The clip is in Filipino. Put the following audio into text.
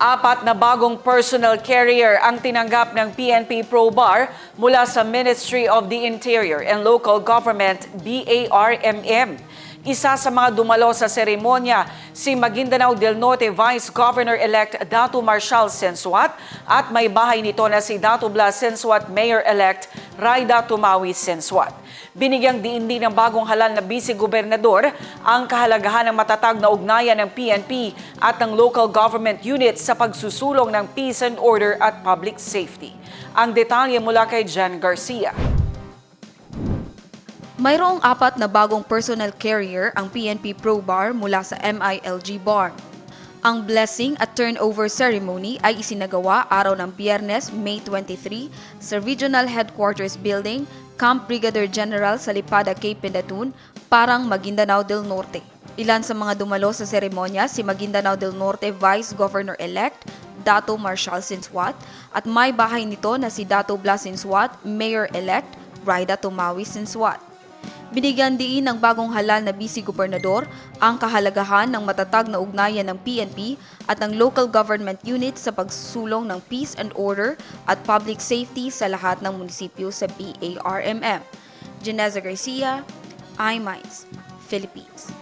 Apat na bagong personal carrier ang tinanggap ng PNP ProBar mula sa Ministry of the Interior and Local Government BARMM. Isa sa mga dumalo sa seremonya si Maguindanao del Norte Vice Governor-elect Dato Marshal Sensuat at may bahay nito na si Dato Blas Sensuat Mayor-elect Raida Tumawi Sensuat. Binigyang diin din ng bagong halal na vice-gobernador ang kahalagahan ng matatag na ugnayan ng PNP at ng local government units sa pagsusulong ng peace and order at public safety. Ang detalye mula kay Jan Garcia. Mayroong apat na bagong personal carrier ang PNP Pro Bar mula sa MILG Bar. Ang blessing at turnover ceremony ay isinagawa araw ng Biyernes, May 23 sa Regional Headquarters Building, Camp Brigadier General sa Lipada, Cape Pendatun, parang Maguindanao del Norte. Ilan sa mga dumalo sa seremonya si Maguindanao del Norte Vice Governor-elect Dato Marshal Sinswat at may bahay nito na si Dato Blas Sinswat, Mayor-elect Raida Tumawi Sinswat. Binigyan diin ng bagong halal na vice-gobernador ang kahalagahan ng matatag na ugnayan ng PNP at ng local government units sa pagsulong ng peace and order at public safety sa lahat ng munisipyo sa BARMM. Janeza Garcia, iMinds, Philippines.